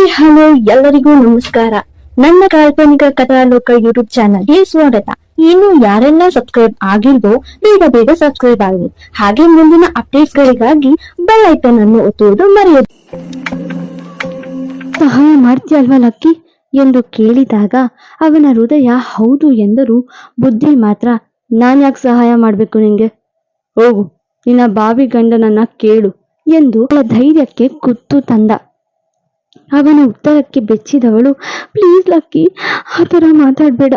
Hi, hello, ಎಲ್ಲರಿಗೂ ನಮಸ್ಕಾರ. ನನ್ನ ಕಾಲ್ಪನಿಕ ಕಥಾಲೋಕ ಯೂಟ್ಯೂಬ್ ಚಾನಲ್ಗೆ ಸ್ವಾಗತ. ಇನ್ನು ಯಾರೆಲ್ಲ ಸಬ್ಸ್ಕ್ರೈಬ್ ಆಗಿಲ್ವೋ, ಬೇಗ ಬೇಗ ಸಬ್ಸ್ಕ್ರೈಬ್ ಆಗಿ ಹಾಗೆ ಮುಂದಿನ ಅಪ್ಡೇಟ್ಸ್ ಗಳಿಗಾಗಿ ಬೆಲ್ ಐಕನ್ ಅನ್ನು ಒತ್ತುವುದು ಮರೆಯದು. ಸಹಾಯ ಮಾಡ್ತೀಯಲ್ವಾ, ಲಕ್ಕಿ? ಎಂದು ಕೇಳಿದಾಗ ಅವನ ಹೃದಯ ಹೌದು ಎಂದರು ಬುದ್ಧಿ ಮಾತ್ರ, ನಾನ್ ಯಾಕೆ ಸಹಾಯ ಮಾಡ್ಬೇಕು ನಿಂಗೆ? ಹೋಗು ನಿನ್ನ ಬಾವಿ ಗಂಡನನ್ನ ಕೇಳು ಎಂದು ಧೈರ್ಯಕ್ಕೆ ಕುತ್ತು ತಂದ. ಅವನ ಉತ್ತರಕ್ಕೆ ಬೆಚ್ಚಿದವಳು, ಪ್ಲೀಸ್ ಲಕ್ಕಿ, ಆ ಥರ ಮಾತಾಡಬೇಡ.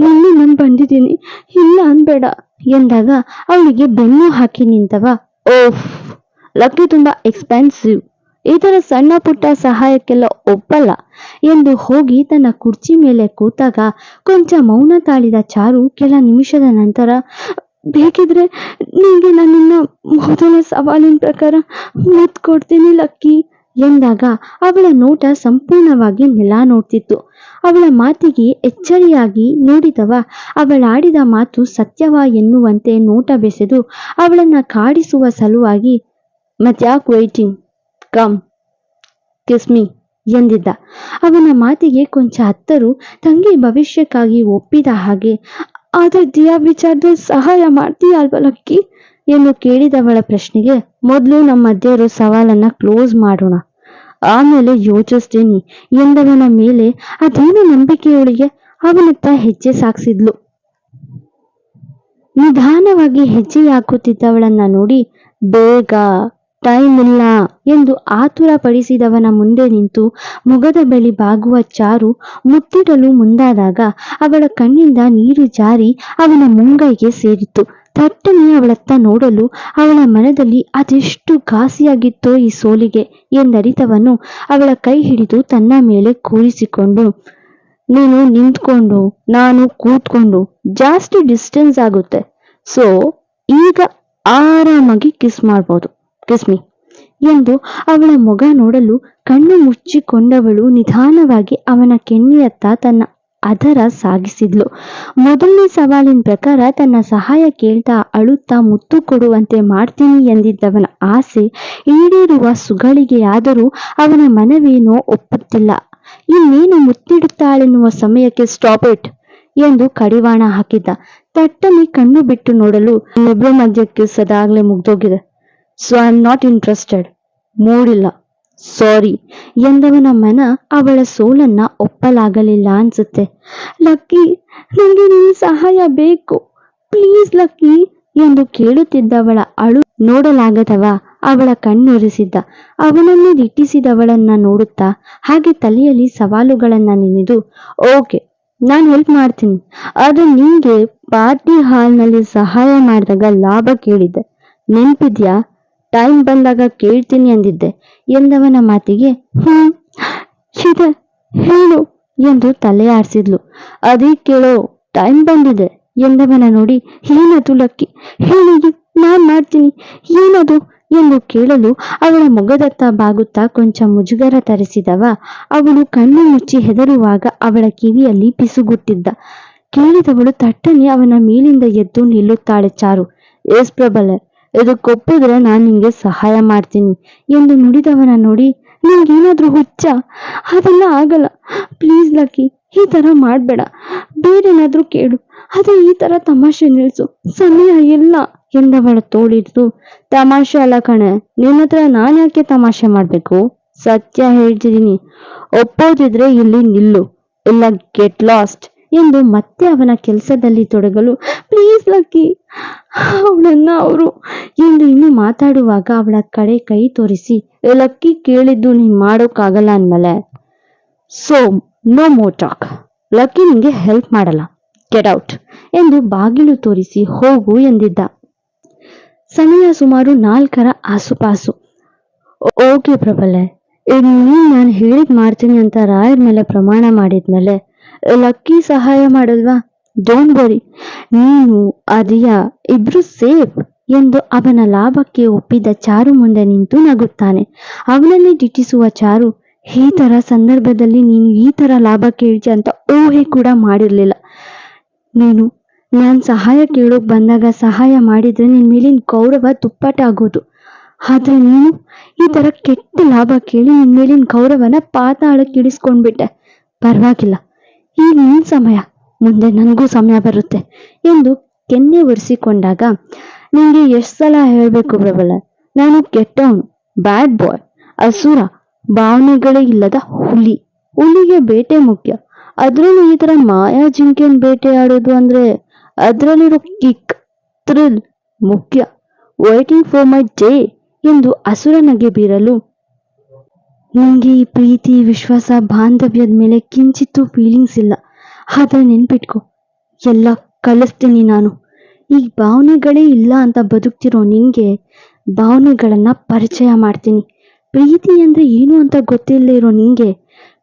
ನಿನ್ನೆ ನಾನು ಬಂದಿದ್ದೀನಿ. ಇಲ್ಲ ಅನ್ಬೇಡ, ಎಂದಾಗ ಅವಳಿಗೆ ಬೆನ್ನು ಹಾಕಿ ನಿಂತವ. ಓಫ್ ಲಕ್ಕಿ ತುಂಬಾ ಎಕ್ಸ್ಪೆನ್ಸಿವ್ ಈ ಥರ ಸಣ್ಣ ಪುಟ್ಟ ಸಹಾಯಕ್ಕೆಲ್ಲ ಒಪ್ಪಲ್ಲ, ಎಂದು ಹೋಗಿ ತನ್ನ ಕುರ್ಚಿ ಮೇಲೆ ಕೂತಾಗ ಕೊಂಚ ಮೌನ ತಾಳಿದ ಚಾರು ಕೆಲ ನಿಮಿಷದ ನಂತರ, ಬೇಕಿದ್ರೆ ನಿಮಗೆ ನನ್ನ ಮೊದಲ ಸವಾಲಿನ ಪ್ರಕಾರ ಮುತ್ ಕೊಡ್ತೀನಿ ಲಕ್ಕಿ. ಎಂದಾಗ ಅವಳ ನೋಟ ಸಂಪೂರ್ಣವಾಗಿ ನೆಲ ನೋಡ್ತಿತ್ತು ಅವಳ ಮಾತಿಗೆ ಎಚ್ಚರಿಯಾಗಿ ನೋಡಿದವ ಅವಳಾಡಿದ ಮಾತು ಸತ್ಯವ ಎನ್ನುವಂತೆ ನೋಟ ಬೆಸೆದು ಅವಳನ್ನ ಕಾಡಿಸುವ ಸಲುವಾಗಿ, ಮತ್ಯಾಕ್ ವೈಟಿಂಗ್ ಕಮ್ ಕಿಸ್ಮಿ ಎಂದಿದ್ದ. ಅವನ ಮಾತಿಗೆ ಕೊಂಚ ಹತ್ತರು ತಂಗಿ ಭವಿಷ್ಯಕ್ಕಾಗಿ ಒಪ್ಪಿದ ಹಾಗೆ, ಆದ್ರೆ ದಿಯಾ ವಿಚಾರದಲ್ಲಿ ಸಹಾಯ ಮಾಡ್ತೀಯ ಅಲ್ವಲಕ್ಕಿ ಎಂದು ಕೇಳಿದವಳ ಪ್ರಶ್ನೆಗೆ, ಮೊದಲು ನಮ್ಮ ಇರೋ ಸವಾಲನ್ನ ಕ್ಲೋಸ್ ಮಾಡೋಣ. ಆಮೇಲೆ ಯೋಚಿಸ್ತೀನಿ ಎಂದವನ ಮೇಲೆ ಅದೇನು ನಂಬಿಕೆಯೊಳಗೆ ಅವನತ್ತ ಹೆಜ್ಜೆ ಸಾಕ್ಸಿದ್ಲು. ನಿಧಾನವಾಗಿ ಹೆಜ್ಜೆ ಹಾಕುತ್ತಿದ್ದವಳನ್ನ ನೋಡಿ, ಬೇಗ ಟೈಮ್ ಇಲ್ಲ ಎಂದು ಆತುರ ಪಡಿಸಿದವನ ಮುಂದೆ ನಿಂತು ಮುಗದ ಬಳಿ ಬಾಗುವ ಚಾರು ಮುತ್ತಿಡಲು ಮುಂದಾದಾಗ ಅವಳ ಕಣ್ಣಿಂದ ನೀರು ಜಾರಿ ಅವನ ಮುಂಗೈಗೆ ಸೇರಿತು ಥಟ್ಟನೆ ಅವಳತ್ತ ನೋಡಲು ಅವಳ ಮನದಲ್ಲಿ ಅದೆಷ್ಟು ಘಾಸಿಯಾಗಿತ್ತೋ ಈ ಸೋಲಿಗೆ ಎಂದರಿತವನು ಅವಳ ಕೈ ಹಿಡಿದು ತನ್ನ ಮೇಲೆ ಕೂರಿಸಿಕೊಂಡು, ನೀನು ನಿಂತ್ಕೊಂಡು, ನಾನು ಕೂತ್ಕೊಂಡು, ಜಾಸ್ತಿ ಡಿಸ್ಟೆನ್ಸ್ ಆಗುತ್ತೆ. ಸೊ, ಈಗ ಆರಾಮಾಗಿ ಕಿಸ್ ಮಾಡ್ಬೋದು ಕಿಸ್ಮಿ ಎಂದು ಅವಳ ಮೊಗ ನೋಡಲು ಕಣ್ಣು ಮುಚ್ಚಿಕೊಂಡವಳು ನಿಧಾನವಾಗಿ ಅವನ ಕೆನ್ನೆಯತ್ತ ತನ್ನ ಅದರ ಸಾಗಿಸಿದ್ಲು. ಮೊದಲನೇ ಸವಾಲಿನ ಪ್ರಕಾರ ತನ್ನ ಸಹಾಯ ಕೇಳ್ತಾ ಅಳುತ್ತಾ ಮುತ್ತು ಕೊಡುವಂತೆ ಮಾಡ್ತೀನಿ ಎಂದಿದ್ದವನ ಆಸೆ ಈಡೇರುವ ಸುಗಳಿಗೆಯಾದರೂ ಅವನ ಮನವೇನೋ ಒಪ್ಪುತ್ತಿಲ್ಲ. ಇನ್ನೇನು ಮುತ್ತಿಡುತ್ತಾಳೆನ್ನುವ ಸಮಯಕ್ಕೆ ಸ್ಟಾಪ್ ಇಟ್ ಎಂದು ಕಡಿವಾಣ ಹಾಕಿದ್ದ. ತಟ್ಟನೆ ಕಣ್ಣು ಬಿಟ್ಟು ನೋಡಲು ನಿಬ್ರ ಮಧ್ಯಕ್ಕೆ ಸದಾಗ್ಲೇ ಮುಗ್ದೋಗಿದೆ. So I am not interested ಮೂಡಿಲ್ಲ. Sorry ಎಂದವನ ಮನ ಅವಳ ಸೋಲನ್ನ ಒಪ್ಪಲಾಗಲಿಲ್ಲ ಅನ್ಸುತ್ತೆ. ಲಕ್ಕಿ ನನಗೆ ನಿನ್ನ ಸಹಾಯ ಬೇಕು. ಪ್ಲೀಸ್ ಲಕ್ಕಿ ಎಂದು ಕೇಳುತ್ತಿದ್ದವಳ ಅಳು ನೋಡಲಾಗದವ ಅವಳ ಕಣ್ಣೊರೆಸಿದ್ದ. ಅವನನ್ನು ದಿಟ್ಟಿಸಿದವಳನ್ನ ನೋಡುತ್ತಾ ಹಾಗೆ ತಲೆಯಲ್ಲಿ ಸವಾಲುಗಳನ್ನ ನೆನೆದು, ಓಕೆ, ನಾನು ಹೆಲ್ಪ್ ಮಾಡ್ತೀನಿ. ಅದು ನಿಂಗೆ ಪಾರ್ಟಿ ಹಾಲ್ನಲ್ಲಿ ಸಹಾಯ ಮಾಡಿದಾಗ ಲಾಭ ಕೇಳಿದ್ದೆ. ನೆನ್ಪಿದ್ಯಾ? ಟೈಮ್ ಬಂದಾಗ ಕೇಳ್ತೀನಿ ಅಂದಿದ್ದೆ. ಎಂದವನ ಮಾತಿಗೆ, ಹ್ಮ್ ಹೇಳು ಎಂದು ತಲೆ ಆಡಿಸಿದ್ಲು. ಅದೇ ಕೇಳೋ ಟೈಮ್ ಬಂದಿದೆ ಎಂದವನ ನೋಡಿ, ಏನದು ಲಕ್ಕಿ? ಹೇಳಿ, ನಾನ್ ಮಾಡ್ತೀನಿ. ಏನದು ಎಂದು ಕೇಳಲು ಅವಳ ಮೊಗದತ್ತ ಬಾಗುತ್ತಾ ಕೊಂಚ ಮುಜುಗರ ತರಿಸಿದವ. ಅವಳು ಕಣ್ಣು ಮುಚ್ಚಿ ಹೆದರುವಾಗ ಅವಳ ಕಿವಿಯಲ್ಲಿ ಪಿಸುಗುಟ್ಟಿದ್ದ. ಕೇಳಿದವಳು ತಟ್ಟನೆ ಅವನ ಮೇಲಿಂದ ಎದ್ದು ನಿಲ್ಲುತ್ತಾಳೆ ಚಾರು. ಎಸ್ ಪ್ರಬಲ ಇದಕ್ಕೊಪ್ಪಿದ್ರೆ ನಾನು ನಿಂಗೆ ಸಹಾಯ ಮಾಡ್ತೀನಿ ಎಂದು ನುಡಿದವನ ನೋಡಿ ನಿಂಗೇನಾದ್ರೂ ಹುಚ್ಚ? ಅದೆಲ್ಲ ಆಗಲ್ಲ. ಪ್ಲೀಸ್ ಲಕ್ಕಿ, ಈ ತರ ಮಾಡಬೇಡ. ಬೇರೇನಾದ್ರೂ ಕೇಳು. ಆದರೆ ಈ ತರ ತಮಾಷೆ ನಿಲ್ಸು. ಸಮಯ ಇಲ್ಲ ಎಂದವಳ ತೋಳಿದ್ದು ತಮಾಷೆ ಅಲ್ಲ ಕಣೆ ನಿನ್ನ ಹತ್ರ ನಾನು ಯಾಕೆ ತಮಾಷೆ ಮಾಡ್ಬೇಕು? ಸತ್ಯ ಹೇಳ್ತಿದ್ದೀನಿ ಒಪ್ಪೋದಿದ್ರೆ ಇಲ್ಲಿ ನಿಲ್ಲು. ಇಲ್ಲ ಗೆಟ್ ಲಾಸ್ಟ್ ಎಂದು ಮತ್ತೆ ಅವನ ಕೆಲಸದಲ್ಲಿ ತೊಡಗಲು ಪ್ಲೀಸ್ ಲಕ್ಕಿ ಅವಳನ್ನ ಅವರು ಎಂದು ಇನ್ನು ಮಾತಾಡುವಾಗ ಅವಳ ಕಡೆ ಕೈ ತೋರಿಸಿ "ಏ ಲಕ್ಕಿ ಕೇಳಿದ್ದು ನೀನ್ ಮಾಡೋಕ್ಕಾಗಲ್ಲ ಅಂದ್ಮೇಲೆ so no more talk Lucky ನಿಂಗೆ ಹೆಲ್ಪ್ ಮಾಡಲ್ಲ. ಗೆಟ್ ಔಟ್ ಎಂದು ಬಾಗಿಲು ತೋರಿಸಿ ಹೋಗು ಎಂದಿದ್ದ. ಸಮಯ ಸುಮಾರು ನಾಲ್ಕರ ಆಸುಪಾಸು. ಓಕೆ ಪ್ರಬಲೆ ಈಗ ನೀನ್ ನಾನು ಹೇಳಿದ್ ಮಾಡ್ತೀನಿ ಅಂತ ರಾಯರ್ ಮೇಲೆ ಪ್ರಮಾಣ ಮಾಡಿದ್ಮೇಲೆ ಲಕ್ಕಿ ಸಹಾಯ ಮಾಡಲ್ವಾ? ಡೋಂಟ್ ವರಿ ನೀನು ಅದಿಯಾ ಇಬ್ರು ಸೇಫ್ ಎಂದು ಅವನ ಲಾಭಕ್ಕೆ ಒಪ್ಪಿದ ಚಾರು ಮುಂದೆ ನಿಂತು ನಗುತ್ತಾನೆ. ಅವನಲ್ಲಿ ದಿಟ್ಟಿಸುವ ಚಾರು ಈ ತರ ಸಂದರ್ಭದಲ್ಲಿ ನೀನು ಈ ತರ ಲಾಭ ಕೇಳಿದೆ ಅಂತ ಊಹೆ ಕೂಡ ಮಾಡಿರ್ಲಿಲ್ಲ. ನೀನು, ನಾನು ಸಹಾಯ ಕೇಳೋಕ್ ಬಂದಾಗ ಸಹಾಯ ಮಾಡಿದ್ರೆ ನಿನ್ ಮೇಲಿನ ಗೌರವ ದುಪ್ಪಟ್ಟಾಗೋದು. ಆದ್ರೆ ನೀನು ಈ ತರ ಕೆಟ್ಟ ಲಾಭ ಕೇಳಿ ನಿನ್ ಮೇಲಿನ ಗೌರವನ ಪಾತಾಳಕ್ಕಿಳಿಸ್ಕೊಂಡ್ಬಿಟ್ಟೆ. ಪರವಾಗಿಲ್ಲ. ಈಗ ನಿನ್ ಸಮಯ, ಮುಂದೆ ನನಗೂ ಸಮಯ ಬರುತ್ತೆ ಎಂದು ಕೆನ್ನೆ ಒರೆಸಿಕೊಂಡಾಗ, ನಿಂಗೆ ಎಷ್ಟ್ ಸಲ ಹೇಳಬೇಕು ಪ್ರಬಲ? ನಾನು ಕೆಟ್ಟವನು ಬ್ಯಾಡ್ ಬಾಯ್ ಅಸುರ, ಭಾವನೆಗಳೇ ಇಲ್ಲದ ಹುಲಿ. ಹುಲಿಗೆ ಬೇಟೆ ಮುಖ್ಯ. ಅದ್ರಲ್ಲೂ ಈ ತರ ಮಾಯಾ ಜಿಂಕೆನ್ ಬೇಟೆ ಆಡೋದು ಅಂದ್ರೆ ಅದರಲ್ಲಿರೋ ಕಿಕ್ ಥ್ರಿಲ್ ಮುಖ್ಯ. ವೈಟಿಂಗ್ ಫಾರ್ ಮೈ ಜೇ ಎಂದು ಅಸುರನಗೆ ಬೀರಲು ನಿಂಗೆ ಈ ಪ್ರೀತಿ, ವಿಶ್ವಾಸ, ಬಾಂಧವ್ಯದ ಮೇಲೆ ಕಿಂಚಿತ್ತೂ ಫೀಲಿಂಗ್ಸ್ ಇಲ್ಲ. ಆದರೆ ನೆನ್ಪಿಟ್ಕೊ, ಎಲ್ಲ ಕಲಿಸ್ತೀನಿ ನಾನು. ಈ ಭಾವನೆಗಳೇ ಇಲ್ಲ ಅಂತ ಬದುಕ್ತಿರೋ ನಿನ್ಗೆ ಭಾವನೆಗಳನ್ನು ಪರಿಚಯ ಮಾಡ್ತೀನಿ. ಪ್ರೀತಿ ಅಂದ್ರೆ ಏನು ಅಂತ ಗೊತ್ತಿಲ್ಲದೆ ಇರೋ ನಿಂಗೆ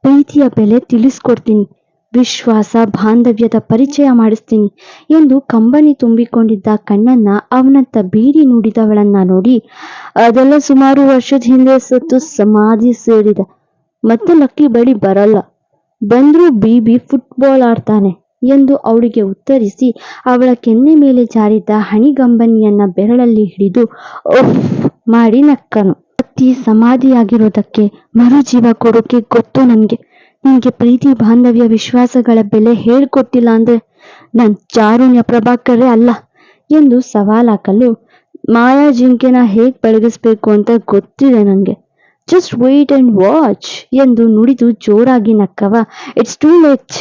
ಪ್ರೀತಿಯ ಬೆಲೆ ತಿಳಿಸ್ಕೊಡ್ತೀನಿ. ವಿಶ್ವಾಸ, ಬಾಂಧವ್ಯದ ಪರಿಚಯ ಮಾಡಿಸ್ತೀನಿ ಎಂದು ಕಂಬನಿ ತುಂಬಿಕೊಂಡಿದ್ದ ಕಣ್ಣನ್ನ ಅವನತ್ತ ಬೀಡಿ ನುಡಿದವಳನ್ನ ನೋಡಿ, ಅದೆಲ್ಲ ಸುಮಾರು ವರ್ಷದ ಹಿಂದೆ ಸತ್ತು ಸಮಾಧಿ ಸೇರಿದ. ಮತ್ತೆ ಲಕ್ಕಿ ಬಳಿ ಬರಲ್ಲ. ಬಂದ್ರೂ ಬೀಬಿ ಫುಟ್ಬಾಲ್ ಆಡ್ತಾನೆ ಎಂದು ಅವಳಿಗೆ ಉತ್ತರಿಸಿ, ಅವಳ ಕೆನ್ನೆ ಮೇಲೆ ಜಾರಿದ್ದ ಹಣಿಗಂಬನಿಯನ್ನ ಬೆರಳಲ್ಲಿ ಹಿಡಿದು ಮಾಡಿ ನಕ್ಕನು. ಅತ್ತಿ ಸಮಾಧಿಯಾಗಿರೋದಕ್ಕೆ ಮರುಜೀವ ಕೊಡೋಕೆ ಗೊತ್ತು ನನ್ಗೆ. ನಿನ್ಗೆ ಪ್ರೀತಿ, ಬಾಂಧವ್ಯ, ವಿಶ್ವಾಸಗಳ ಬೆಲೆ ಹೇಳ್ಕೊಟ್ಟಿಲ್ಲ ಅಂದ್ರೆ ನನ್ ಚಾರುಣ್ಯ ಪ್ರಭಾಕರೇ ಅಲ್ಲ ಎಂದು ಸವಾಲಾಕಲು ಮಾಯಾ ಜಿಂಕೆನ ಹೇಗ್ ಬೆಳಗಿಸ್ಬೇಕು ಅಂತ ಗೊತ್ತಿದೆ ನನಗೆ ಜಸ್ಟ್ ವೇಟ್ ಅಂಡ್ ವಾಚ್ ಎಂದು ನುಡಿದು ಜೋರಾಗಿ ನಕ್ಕವ ಇಟ್ಸ್ ಟೂ ಲೇಟ್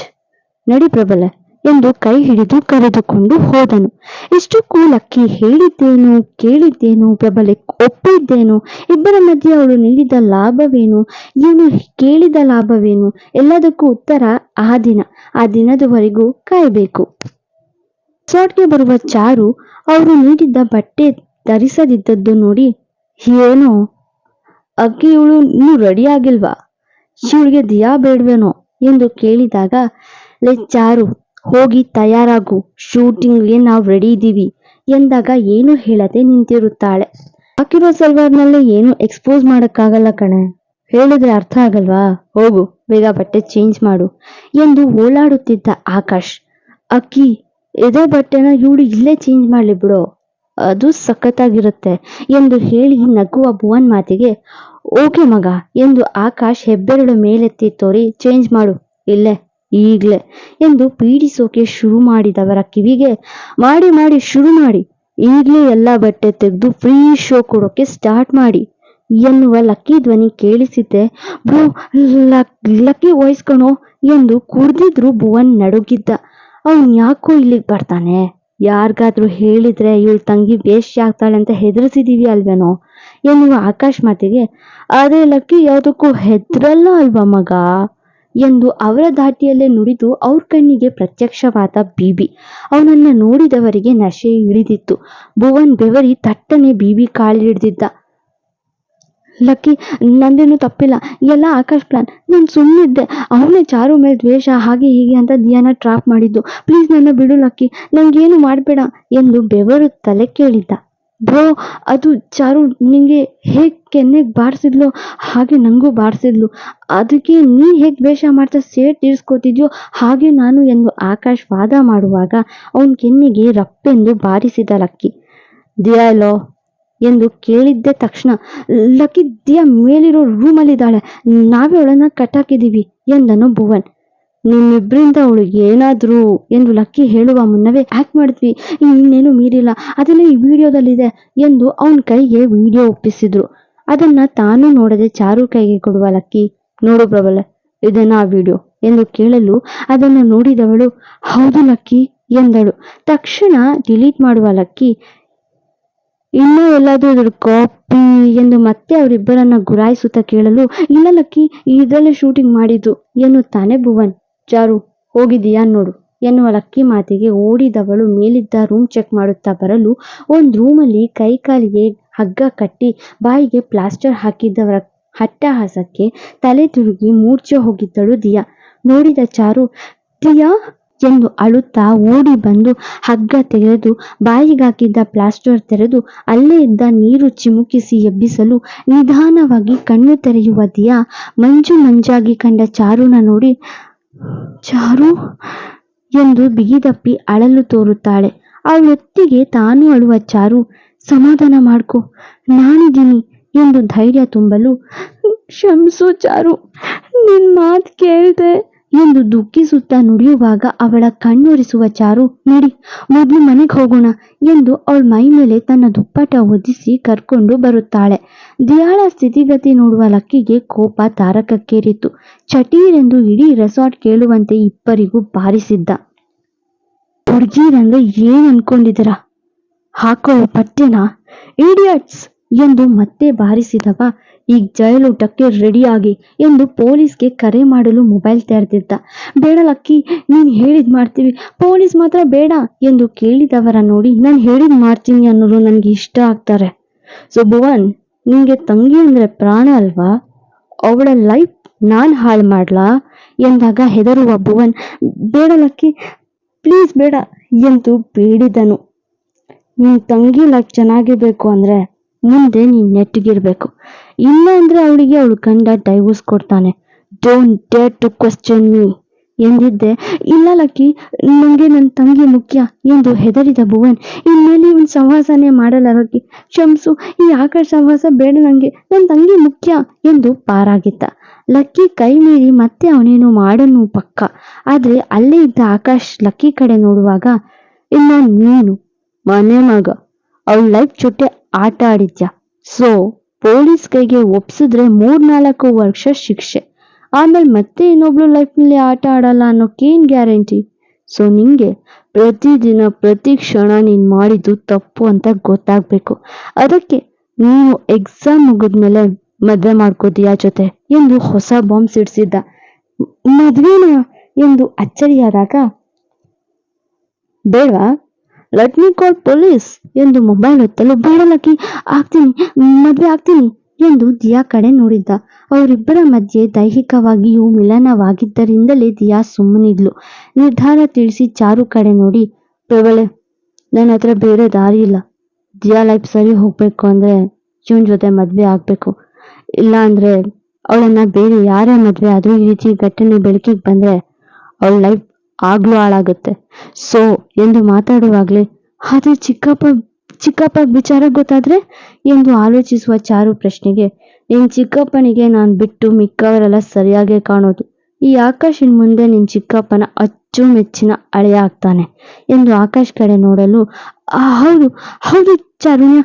ನಡಿ ಪ್ರಬಲ. ಎಂದು ಕೈ ಹಿಡಿದು ಕರೆದುಕೊಂಡು ಹೋದನು. ಇಷ್ಟಕ್ಕೂ ಲಕ್ಕಿ ಹೇಳಿದ್ದೇನು, ಕೇಳಿದ್ದೇನು, ಪ್ರಬಲೆ ಒಪ್ಪಿದ್ದೇನು, ಇಬ್ಬರ ಮಧ್ಯೆ ಅವಳು ನೀಡಿದ ಲಾಭವೇನು, ಇವನು ಕೇಳಿದ ಲಾಭವೇನು, ಎಲ್ಲದಕ್ಕೂ ಉತ್ತರ ಆ ದಿನ, ಆ ದಿನದವರೆಗೂ ಕಾಯಬೇಕು. ರೆಸಾರ್ಟ್ಗೆ ಬರುವ ಚಾರು ಅವರು ನೀಡಿದ್ದ ಬಟ್ಟೆ ಧರಿಸದಿದ್ದದ್ದು ನೋಡಿ, ಏನೋ ಅಕ್ಕಿ ಇವಳು ಇನ್ನೂ ರೆಡಿ ಆಗಿಲ್ವಾ? ಇವಳಿಗೆ ದಿಯಾ ಬೇಡ್ವೇನೋ ಎಂದು ಕೇಳಿದಾಗ, ಲೆ ಚಾರು ಹೋಗಿ ತಯಾರಾಗು, ಶೂಟಿಂಗ್ಗೆ ನಾವು ರೆಡಿ ಇದ್ದೀವಿ ಎಂದಾಗ ಏನು ಹೇಳದೆ ನಿಂತಿರುತ್ತಾಳೆ. ಹಾಕಿರೋ ಸಲ್ವಾರ್ನಲ್ಲಿ ಏನು ಎಕ್ಸ್ಪೋಸ್ ಮಾಡೋಕ್ಕಾಗಲ್ಲ ಕಣೆ. ಹೇಳಿದ್ರೆ ಅರ್ಥ ಆಗಲ್ವಾ? ಹೋಗು, ಬೇಗ ಬಟ್ಟೆ ಚೇಂಜ್ ಮಾಡು ಎಂದು ಓಲಾಡುತ್ತಿದ್ದ ಆಕಾಶ್. ಅಕ್ಕಿ ಇದೇ ಬಟ್ಟೆನ ಇವಳು ಇಲ್ಲೇ ಚೇಂಜ್ ಮಾಡ್ಲಿ ಬಿಡು, ಅದು ಸಖತ್ತಾಗಿರುತ್ತೆ ಎಂದು ಹೇಳಿ ನಗುವ ಭುವನ್ ಮಾತಿಗೆ, ಓಕೆ ಮಗ ಎಂದು ಆಕಾಶ್ ಹೆಬ್ಬೆರಳು ಮೇಲೆತ್ತಿ ತೋರಿ ಚೇಂಜ್ ಮಾಡು, ಇಲ್ಲೇ. ಈಗ್ಲೇ ಎಂದು ಪೀಡಿಸೋಕೆ ಶುರು ಮಾಡಿದವರ ಕಿವಿಗೆ ಮಾಡಿ ಮಾಡಿ ಶುರು ಮಾಡಿ. ಈಗಲೇ ಎಲ್ಲ ಬಟ್ಟೆ ತೆಗೆದು ಫ್ರೀ ಶೋ ಕೊಡೋಕೆ ಸ್ಟಾರ್ಟ್ ಮಾಡಿ. ಎನ್ನುವ ಲಕ್ಕಿ ಧ್ವನಿ ಕೇಳಿಸಿದ್ದೆ ಬ್ರೋ ಲಕ್ಕಿ ವಾಯ್ಸ್ ಎಂದು ಕುಡ್ದಿದ್ರು ಭುವನ್ ನಡುಗಿದ್ದ. ಅವನು ಯಾಕೋ ಇಲ್ಲಿಗೆ ಬರ್ತಾನೆ? ಯಾರಿಗಾದ್ರೂ ಹೇಳಿದ್ರೆ ಇವಳು ತಂಗಿ ವೇಸ್ಟ್ ಆಗ್ತಾಳೆ ಅಂತ ಹೆದರ್ಸಿದೀವಿ ಅಲ್ವೇನೋ? ಎನ್ನುವ ಆಕಾಶ್ ಮಾತಿಗೆ, ಅದೇ ಲಕ್ಕಿ ಯಾವುದಕ್ಕೂ ಹೆದ್ರಲ್ಲ ಅಲ್ವಾ ಮಗ? ಎಂದು ಅವರ ದಾಟಿಯಲ್ಲೇ ನುಡಿದು ಅವ್ರ ಕಣ್ಣಿಗೆ ಪ್ರತ್ಯಕ್ಷವಾದ ಬೀಬಿ. ಅವನನ್ನ ನೋಡಿದವರಿಗೆ ನಶೆ ಇಳಿದಿತ್ತು ಭುವನ್ ಬೆವರಿ ತಟ್ಟನೆ ಬೀಬಿ ಕಾಲಿಡ್ದಿದ್ದ. ಲಕ್ಕಿ, ನಂದೇನು ತಪ್ಪಿಲ್ಲ. ಎಲ್ಲ ಆಕಾಶ್ ಪ್ಲಾನ್ ನಾನು ಸುಮ್ಮನಿದ್ದೆ ಅವನೇ ಚಾರು ಮೇಲೆ ದ್ವೇಷ, ಹಾಗೆ ಹೀಗೆ ಅಂತ ದಿಯಾನ ಟ್ರಾಪ್ ಮಾಡಿದ್ದು. ಪ್ಲೀಸ್ ನನ್ನ ಬಿಡು ಲಕ್ಕಿ. ನಂಗೇನು ಮಾಡಬೇಡ ಎಂದು ಬೆವರು ತಲೆ ಕೇಳಿದ್ದ. ಬ್ರೋ, ಅದು ಚಾರು ನಿಂಗೆ ಹೇಗೆ ಕೆನ್ನೆಗೆ ಬಾರಿಸಿದ್ಲು ಹಾಗೆ ನಂಗೂ ಬಾರಿಸಿದ್ಲು. ಅದಕ್ಕೆ ನೀ ಹೇಗೆ ವೇಷ ಮಾಡ್ತಾ ಸೇಟ್ ತೀರ್ಸ್ಕೊತಿದ್ಯೋ ಹಾಗೆ ನಾನು ಎಂದು ಆಕಾಶ್ ವಾದ ಮಾಡುವಾಗ ಅವನ ಕೆನ್ನೆಗೆ ರಪ್ಪೆಂದು ಬಾರಿಸಿದ ಲಕ್ಕಿ. ದಿಯಾ ಎಂದು ಕೇಳಿದ್ದೆ ತಕ್ಷಣ ಲಕ್ಕಿ ದಿಯಾ ಮೇಲಿರೋ ರೂಮಲ್ಲಿದ್ದಾಳೆ. ನಾವೇ ಅವಳನ್ನ ಕಟ್ಟಾಕಿದೀವಿ ಎಂದನು ಭುವನ್. ನಿಮ್ಮಿಬ್ರಿಂದ ಅವಳಿಗೆ ಏನಾದರೂ ಎಂದು ಲಕ್ಕಿ ಹೇಳುವ ಮುನ್ನವೇ ಆಕ್ಟ್ ಮಾಡಿದ್ವಿ. ಇನ್ನೇನು ಮೀರಿಲ್ಲ. ಅದೆಲ್ಲ ಈ ವಿಡಿಯೋದಲ್ಲಿದೆ ಎಂದು ಅವನ ಕೈಗೆ ವಿಡಿಯೋ ಒಪ್ಪಿಸಿದ್ರು. ಅದನ್ನ ತಾನು ನೋಡದೆ ಚಾರು ಕೈಗೆ ಕೊಡುವ ಲಕ್ಕಿ, ನೋಡು ಪ್ರಬಲ ಇದನ್ನ ಆ ವಿಡಿಯೋ ಎಂದು ಕೇಳಲು ಅದನ್ನ ನೋಡಿದವಳು, ಹೌದು ಲಕ್ಕಿ ಎಂದಳು. ತಕ್ಷಣ ಡಿಲೀಟ್ ಮಾಡುವ ಲಕ್ಕಿ, ಇನ್ನೂ ಎಲ್ಲಾದ್ರೂ ಇದ್ರ ಕಾಪಿ ಎಂದು ಮತ್ತೆ ಅವರಿಬ್ಬರನ್ನ ಗುರಾಯಿಸುತ್ತಾ ಕೇಳಲು, ಇಲ್ಲ ಲಕ್ಕಿ, ಇದರಲ್ಲೇ ಶೂಟಿಂಗ್ ಮಾಡಿದ್ದು ಎನ್ನುತ್ತಾನೆ ಭುವನ್. ಚಾರು ಹೋಗಿದೆಯಾ ನೋಡು, ಎನ್ನುವ ಲಕ್ಕಿ ಮಾತಿಗೆ ಓಡಿದವಳು ಮೇಲಿದ್ದ ರೂಮ್ ಚೆಕ್ ಮಾಡುತ್ತಾ ಬರಲು ಒಂದ್ ರೂಮಲ್ಲಿ ಕೈಕಾಲಿಗೆ ಹಗ್ಗ ಕಟ್ಟಿ ಬಾಯಿಗೆ ಪ್ಲಾಸ್ಟರ್ ಹಾಕಿದ್ದವರ ಹಟ್ಟಹಾಸಕ್ಕೆ ತಲೆ ತಿರುಗಿ ಮೂರ್ಛೆ ಹೋಗಿದ್ದಳು ದಿಯಾ. ನೋಡಿದ ಚಾರು, ದಿಯಾ? ಎಂದು ಅಳುತ್ತಾ ಓಡಿ ಬಂದು ಹಗ್ಗ ತೆಗೆದು ಬಾಯಿಗಾಕಿದ್ದ ಪ್ಲಾಸ್ಟರ್ ತೆರೆದು ಅಲ್ಲೇ ಇದ್ದ ನೀರು ಚಿಮುಕಿಸಿ ಎಬ್ಬಿಸಲು ನಿಧಾನವಾಗಿ ಕಣ್ಣು ತೆರೆಯುವ ದಿಯಾ ಮಂಜು ಮಂಜಾಗಿ ಕಂಡ ಚಾರುನ ನೋಡಿ ಚಾರು ಎಂದು ಬಿಗಿದಪ್ಪಿ ಅಳಲು ತೋರುತ್ತಾಳೆ ಅವಳೊತ್ತಿಗೆ ತಾನು ಅಳುವ ಚಾರು ಸಮಾಧಾನ ಮಾಡ್ಕೊ ನಾನಿದ್ದೀನಿ ಎಂದು ಧೈರ್ಯ ತುಂಬಲು ಕ್ಷಮಿಸು ಚಾರು ನಿನ್ ಮಾತು ಕೇಳ್ದೆ ಎಂದು ದುಃಖಿಸುತ್ತಾ ನುಡಿಯುವಾಗ ಅವಳ ಕಣ್ಣೊರೆಸುವ ಚಾರು, ನಡಿ, ಮೊದಲು ಮನೆಗೆ ಹೋಗೋಣ ಎಂದು ಅವಳ ಮೈ ಮೇಲೆ ತನ್ನ ದುಪ್ಪಟ ಒದಿಸಿ ಕರ್ಕೊಂಡು ಬರುತ್ತಾಳೆ. ದಿಯಾಳ ಸ್ಥಿತಿಗತಿ ನೋಡುವ ಲಕ್ಕಿಗೆ ಕೋಪ ತಾರಕಕ್ಕೇರಿತು. ಚಟೀರೆಂದು ಇಡೀ ರೆಸಾರ್ಟ್ ಕೇಳುವಂತೆ ಇಬ್ಬರಿಗೂ ಬಾರಿಸಿದ್ದ. ಹುಡ್ಗೀರಂದ್ರೆ ಏನ್ ಅನ್ಕೊಂಡಿದ್ದೀರಾ ಹಾಕೋ ಪಟ್ಟೆನ ಇಡಿಯಟ್ಸ್ ಎಂದು ಮತ್ತೆ ಬಾರಿಸಿದವ ಈಗ ರೆಡಿ ರೆಡಿಯಾಗಿ ಎಂದು ಪೊಲೀಸ್ಗೆ ಕರೆ ಮಾಡಲು ಮೊಬೈಲ್ ತೆರೆದಿದ್ದ. ಬೇಡ ಲಕ್ಕಿ ನೀನು ಹೇಳಿದ್ ಮಾಡ್ತೀವಿ. ಪೊಲೀಸ್ ಮಾತ್ರ ಬೇಡ ಎಂದು ಕೇಳಿದವರ ನೋಡಿ ನಾನು ಹೇಳಿದ್ ಮಾಡ್ತೀನಿ ಅನ್ನೋರು ನನಗೆ ಇಷ್ಟ ಆಗ್ತಾರೆ. ಸೊ ಭುವನ್ ನಿಂಗೆ ತಂಗಿ ಅಂದ್ರೆ ಪ್ರಾಣ ಅಲ್ವಾ? ಅವಳ ಲೈಫ್ ನಾನು ಹಾಳು ಮಾಡ್ಲಾ? ಎಂದಾಗ ಹೆದರುವ ಭುವನ್ ಬೇಡ ಲಕ್ಕಿ ಪ್ಲೀಸ್ ಬೇಡ ಎಂದು ಬೇಡಿದನು ನಿನ್ನ ತಂಗಿ ಲೈಫ್ ಚೆನ್ನಾಗಿರ್ಬೇಕು ಅಂದ್ರೆ ಮುಂದೆ ನೀನ್ ನೆಟ್ಟಿಗಿರ್ಬೇಕು. ಇಲ್ಲ ಅಂದ್ರೆ ಅವಳಿಗೆ ಅವಳು ಗಂಡ ಡೈವೋರ್ಸ್ ಕೊಡ್ತಾನೆ. Don't dare to question me ಎಂದಿದ್ದೆ, ಇಲ್ಲ ಲಕ್ಕಿ, ನಂಗೆ ನನ್ನ ತಂಗಿ ಮುಖ್ಯ ಎಂದು ಹೆದರಿದ ಭುವನ್ ಇನ್ಮೇಲೆ ಇವನ್ ಸಹವಾಸನೆ ಮಾಡಲ್ಲ ಲಕ್ಕಿ. ಕ್ಷಮಿಸು ಈ ಆಕಳ ಸಹವಾಸ ಬೇಡ ನಂಗೆ ನನ್ನ ತಂಗಿ ಮುಖ್ಯ ಎಂದು ಪಾರಾಗಿದ್ದ. ಲಕ್ಕಿ ಕೈ ಮೀರಿ ಮತ್ತೆ ಅವನೇನು ಮಾಡನು ಪಕ್ಕ. ಆದ್ರೆ ಅಲ್ಲೇ ಇದ್ದ ಆಕಾಶ್ ಲಕ್ಕಿ ಕಡೆ ನೋಡುವಾಗ ಇನ್ನ ನೀನು, ಮನೆ ಮಗ. ಅವಳ ಲೈಫ್ ಜೊತೆ ಆಟ ಆಡಿದ್ಯಾ ಸೊ ಪೊಲೀಸ್ ಕೈಗೆ ಒಪ್ಸಿದ್ರೆ ಮೂರ್ನಾಲ್ಕು ವರ್ಷ ಶಿಕ್ಷೆ. ಆಮೇಲೆ ಮತ್ತೆ ಇನ್ನೊಬ್ಳು ಲೈಫ್ನಲ್ಲಿ ಆಟ ಆಡಲ್ಲ ಅನ್ನೋಕ್ಕೇನು ಗ್ಯಾರಂಟಿ ಸೊ ನಿಂಗೆ ಪ್ರತಿದಿನ, ಪ್ರತಿ ಕ್ಷಣ ನೀನ್ ಮಾಡಿದ್ದು ತಪ್ಪು ಅಂತ ಗೊತ್ತಾಗ್ಬೇಕು. ಅದಕ್ಕೆ ನೀನು ಎಕ್ಸಾಮ್ ಮುಗಿದ್ಮೇಲೆ ಮದುವೆ ಮಾಡ್ಕೋತೀಯ ಜೊತೆ ಎಂದು ಹೊಸ ಬಾಂಬ್ ಸಿಡಿಸಿದ್ದ ಮದುವೆನ? ಎಂದು ಅಚ್ಚರಿಯಾದಾಗ, ಬೇಡವಾ? ಲೆಟ್ ಮೀ ಕಾಲ್ ಪೊಲೀಸ್ ಎಂದು ಮೊಬೈಲ್ ಹೊತ್ತಲು ಬೇಡ ಲಕ್ಕಿ ಆಗ್ತೀನಿ, ಮದ್ವೆ ಆಗ್ತೀನಿ ಎಂದು ದಿಯಾ ಕಡೆ ನೋಡಿದ್ದ. ಅವರಿಬ್ಬರ ಮಧ್ಯೆ ದೈಹಿಕವಾಗಿಯೂ ಮಿಲನವಾಗಿದ್ದರಿಂದಲೇ ದಿಯಾ ಸುಮ್ಮನಿದ್ಲು. ನಿರ್ಧಾರ ತಿಳಿಸಿ ಚಾರು ಕಡೆ ನೋಡಿ ಪ್ರವಳೆ ನನ್ನ ಹತ್ರ ಬೇರೆ ದಾರಿ ಇಲ್ಲ. ದಿಯಾ ಲೈಫ್ ಸರಿ ಹೋಗ್ಬೇಕು ಅಂದ್ರೆ ಇವನ್ ಜೊತೆ ಮದ್ವೆ ಆಗ್ಬೇಕು. ಇಲ್ಲ ಅಂದ್ರೆ ಅವಳನ್ನ ಬೇರೆ ಯಾರೇ ಮದ್ವೆ ಆದ್ರೂ ಈ ರೀತಿ ಘಟನೆ ಬೆಳಕಿಗೆ ಬಂದ್ರೆ ಅವಳ ಲೈಫ್ ಆಗ್ಲೂ ಹಾಳಾಗುತ್ತೆ. ಸೊ ಎಂದು ಮಾತಾಡುವಾಗಲೇ ಆದರೆ ಚಿಕ್ಕಪ್ಪ ಚಿಕ್ಕಪ್ಪ ವಿಚಾರ ಗೊತ್ತಾದ್ರೆ ಎಂದು ಆಲೋಚಿಸುವ ಚಾರು ಪ್ರಶ್ನೆಗೆ ನಿನ್ ಚಿಕ್ಕಪ್ಪನಿಗೆ ನಾನು ಬಿಟ್ಟು ಮಿಕ್ಕವರೆಲ್ಲ ಸರಿಯಾಗೇ ಕಾಣೋದು. ಈ ಆಕಾಶಿನ ಮುಂದೆ ನಿನ್ ಚಿಕ್ಕಪ್ಪನ ಅಚ್ಚುಮೆಚ್ಚಿನ ಅಳೆಯ ಆಗ್ತಾನೆ ಎಂದು ಆಕಾಶ್ ಕಡೆ ನೋಡಲು "ಆ, ಹೌದು ಹೌದು ಚಾರುಣ್ಯ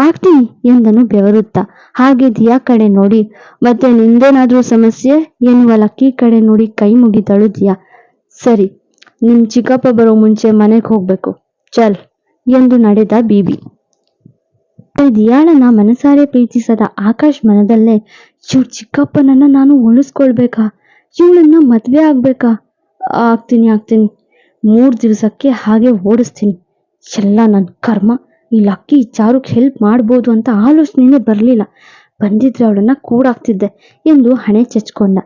ಆಗ್ತೀನಿ ಎಂದನು ಬೆವರುತ್ತಾ. ಹಾಗೆ ದಿಯಾ ಕಡೆ ನೋಡಿ ಮತ್ತೆ ನಿಂದೇನಾದ್ರೂ ಸಮಸ್ಯೆ? ಎನ್ನುವ ಲಕ್ಕಿ ಕಡೆ ನೋಡಿ ಕೈ ಮುಗಿದಳು ದಿಯಾ. ಸರಿ, ನಿಮ್ ಚಿಕ್ಕಪ್ಪ ಬರೋ ಮುಂಚೆ ಮನೆಗೆ ಹೋಗ್ಬೇಕು. ಚಲ್, ಎಂದು ನಡೆದ ಬೀಬಿ. ದಿಯಾಳನ ಮನಸಾರೆ ಪ್ರೀತಿಸದ ಆಕಾಶ್ ಮನದಲ್ಲೇ ಇವ್ರ ಚಿಕ್ಕಪ್ಪನನ್ನ ನಾನು ಉಳಿಸ್ಕೊಳ್ಬೇಕಾ? ಇವಳನ್ನ ಮದ್ವೆ ಆಗ್ಬೇಕಾ? ಆಗ್ತೀನಿ ಆಗ್ತೀನಿ. ಮೂರ್ ದಿವಸಕ್ಕೆ ಹಾಗೆ ಓಡಿಸ್ತೀನಿ. ಎಲ್ಲ ನನ್ನ ಕರ್ಮ. ಈ ಲಕ್ಕಿ ಚಾರುಕ್ ಹೆಲ್ಪ್ ಮಾಡ್ಬೋದು ಅಂತ ಆಲೋಚನೆನೇ ಬರಲಿಲ್ಲ. ಬಂದಿದ್ರೆ ಅವಳನ್ನ ಕೂಡಾಕ್ತಿದ್ದೆ, ಎಂದು ಹಣೆ ಚಚ್ಕೊಂಡ.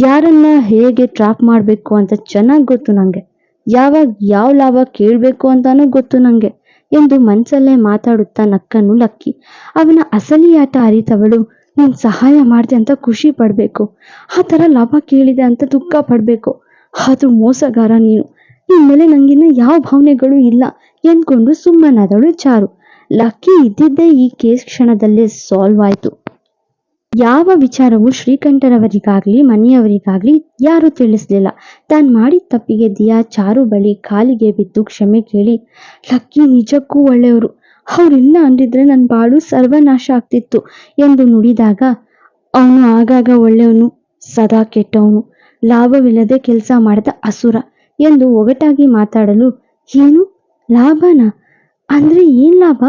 ಯಾರನ್ನ ಹೇಗೆ ಟ್ರ್ಯಾಕ್ ಮಾಡಬೇಕು ಅಂತ ಚೆನ್ನಾಗಿ ಗೊತ್ತು ನನಗೆ ಯಾವಾಗ ಯಾವ ಲಾಭ ಕೇಳಬೇಕು ಅಂತಾನೂ ಗೊತ್ತು ನನಗೆ ಎಂದು ಮನಸ್ಸಲ್ಲೇ ಮಾತಾಡುತ್ತಾ ನಕ್ಕನು ಲಕ್ಕಿ. ಅವನ ಅಸಲಿ ಆಟ ಅರಿತವಳು, ನೀನು ಸಹಾಯ ಮಾಡಿದೆ ಅಂತ ಖುಷಿ ಪಡಬೇಕು. ಆ ಥರ ಲಾಭ ಕೇಳಿದೆ ಅಂತ ದುಃಖ ಪಡಬೇಕು. ಅದು ಮೋಸಗಾರ ನೀನು. ನಿನ್ನ ಮೇಲೆ ನನಗಿನ್ನ ಯಾವ ಭಾವನೆಗಳು ಇಲ್ಲ ಎಂದ್ಕೊಂಡು ಸುಮ್ಮನಾದಳು ಚಾರು. ಲಕ್ಕಿ ಇದ್ದಿದ್ದೇ ಈ ಕೇಸ್ ಕ್ಷಣದಲ್ಲೇ ಸಾಲ್ವ್ ಆಯ್ತು. ಯಾವ ವಿಚಾರವು ಶ್ರೀಕಂಠರವರಿಗಾಗ್ಲಿ, ಮನೆಯವರಿಗಾಗ್ಲಿ ಯಾರೂ ತಿಳಿಸಲಿಲ್ಲ. ತಾನ್ ಮಾಡಿದ ತಪ್ಪಿಗೆ ದಿಯಾ ಚಾರು ಬಳಿ ಕಾಲಿಗೆ ಬಿದ್ದು ಕ್ಷಮೆ ಕೇಳಿ, ಲಕ್ಕಿ, ನಿಜಕ್ಕೂ ಒಳ್ಳೆಯವರು. ಅವ್ರಿಲ್ಲ ಅಂದಿದ್ರೆ ನನ್ನ ಬಾಳು ಸರ್ವನಾಶ ಆಗ್ತಿತ್ತು ಎಂದು ನುಡಿದಾಗ, ಅವನು ಆಗಾಗ ಒಳ್ಳೆಯವನು, ಸದಾ ಕೆಟ್ಟವನು. ಲಾಭವಿಲ್ಲದೆ ಕೆಲಸ ಮಾಡಿದ ಅಸುರ ಎಂದು ಒಗಟಾಗಿ ಮಾತಾಡಲು, ಏನು? ಲಾಭನಾ? ಅಂದ್ರೆ ಏನ್ ಲಾಭ?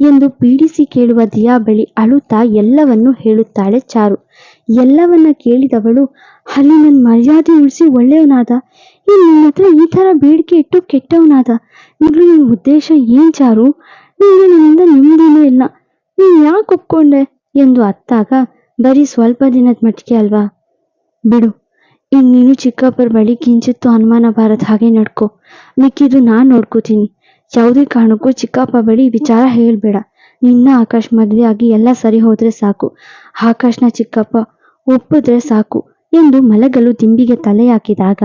ಎಂದು ಪೀಡಿಸಿ ಕೇಳುವ ದಿಯಾ ಬಳಿ ಅಳುತ್ತಾ ಎಲ್ಲವನ್ನೂ ಹೇಳುತ್ತಾಳೆ ಚಾರು. ಎಲ್ಲವನ್ನ ಕೇಳಿದವಳು, ಅಲ್ಲಿ ನನ್ನ ಮರ್ಯಾದೆ ಉಳಿಸಿ ಒಳ್ಳೆಯವನಾದ, ಇನ್ನು ನಿನ್ನ ಹತ್ರ ಈ ತರ ಬೇಡಿಕೆ ಇಟ್ಟು ಕೆಟ್ಟವನಾದ ನಿನ್ನ ಉದ್ದೇಶ ಏನ್ ಚಾರು? ನಿನಗೆ ನನ್ನಿಂದ ನೆಮ್ಮದಿನೂ ಇಲ್ಲ. ನೀನ್ ಯಾಕೆ ಒಪ್ಕೊಂಡೆ? ಎಂದು ಅತ್ತಾಗ, ಬರೀ ಸ್ವಲ್ಪ ದಿನದ ಮಟ್ಟಿಗೆ ಅಲ್ವಾ? ಬಿಡು, ಇನ್ನು ನೀನು ಚಿಕ್ಕಪ್ಪರ ಬಳಿ ಕಿಂಚಿತ್ತು ಅನುಮಾನ ಬಾರದ ಹಾಗೆ ನಡ್ಕೋ. ಮಿಕ್ಕಿದ್ದು ನಾನ್ ನೋಡ್ಕೋತೀನಿ. ಯಾವುದೇ ಕಾರಣಕ್ಕೂ ಚಿಕ್ಕಪ್ಪ ಬಳಿ ವಿಚಾರ ಹೇಳ್ಬೇಡ. ನಿನ್ನ ಆಕಾಶ್ ಮದ್ವೆ ಆಗಿ ಎಲ್ಲ ಸರಿ ಹೋದ್ರೆ ಸಾಕು. ಆಕಾಶ್ನ ಚಿಕ್ಕಪ್ಪ, ಒಪ್ಪಿದ್ರೆ ಸಾಕು ಎಂದು ಮಲಗಲು ದಿಂಬಿಗೆ ತಲೆ ಹಾಕಿದಾಗ,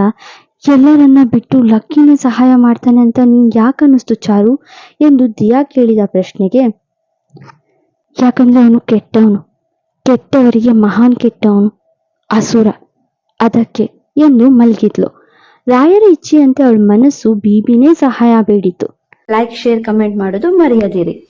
ಎಲ್ಲರನ್ನ ಬಿಟ್ಟು ಲಕ್ಕಿನ ಸಹಾಯ ಮಾಡ್ತಾನೆ ಅಂತ ನಿಂಗೆ ಯಾಕನ್ನಿಸ್ತು ಚಾರು ಎಂದು ದಿಯಾ ಕೇಳಿದ ಪ್ರಶ್ನೆಗೆ, ಯಾಕಂದ್ರೆ ಅವನು ಕೆಟ್ಟವನು. ಕೆಟ್ಟವರಿಗೆ ಮಹಾನ್ ಕೆಟ್ಟವನು. ಅಸುರ. ಅದಕ್ಕೆ ಎಂದು ಮಲಗಿದ್ಲು. ರಾಯರ ಇಚ್ಛೆಯಂತೆ ಅವಳ ಮನಸ್ಸು ಬೀಬಿನೇ ಸಹಾಯ ಬೇಡಿತು ಲೈಕ್ ಶೇರ್ ಕಮೆಂಟ್ ಮಾಡೋದು ಮರೆಯದಿರಿ.